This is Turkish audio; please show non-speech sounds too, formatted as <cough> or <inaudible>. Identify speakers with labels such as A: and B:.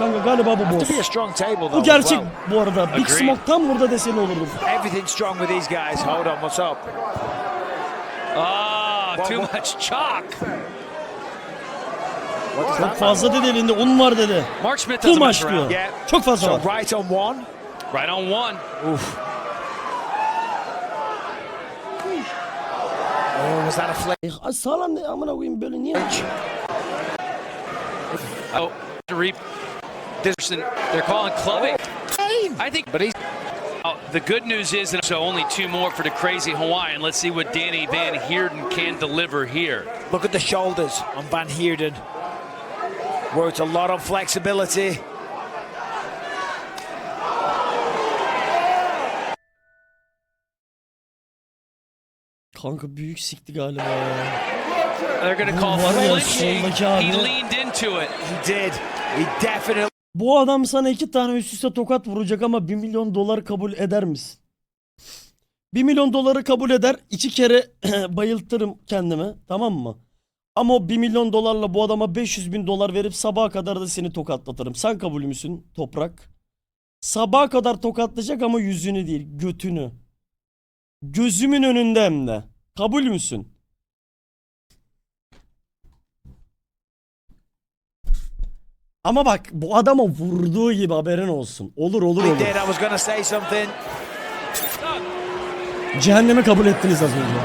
A: Kanka galiba bu
B: To
A: boss.
B: be a strong table though.
A: Bu gerçek
B: well.
A: bu arada. Big
C: Agreed.
A: Smoke tam burada deseni olurdu.
B: Everything strong with these guys. Hold on, what's up?
C: Oh,
B: What-
C: too much chalk.
A: Çok fazla dedi elinde un var dedi.
C: Mark Smith
A: Too much diyor. Çok fazla
B: So
A: var.
B: right on one.
C: Right on one.
B: Oof. Oh, was that a flick?
A: E, sağlam ne amına koyayım böyle niye?
C: Oh, to reap. This they're calling clubbing. I think, but he's. Oh, the good news is that so only two more for the crazy Hawaiian. Let's see what Danny Van Heerden can deliver here.
B: Look at the shoulders on Van Heerden. Worked a lot of flexibility.
A: Kanka büyük sikti galiba ya.
C: They're going to call
A: Bu var ya,
C: flinching. He leaned into it.
B: He did. He definitely
A: Bu adam sana iki tane üst üste tokat vuracak ama 1 milyon dolar kabul eder misin? 1 milyon doları kabul eder. iki kere <clears throat> bayıltırım kendimi. Tamam mı? Ama o 1 milyon dolarla bu adama 500 bin dolar verip sabaha kadar da seni tokatlatırım. Sen kabul müsün toprak? Sabaha kadar tokatlayacak ama yüzünü değil götünü. Gözümün önünde hem de. Kabul müsün? Ama bak bu adama vurduğu gibi haberin olsun. Olur olur olur. Cehennemi kabul ettiniz az önce.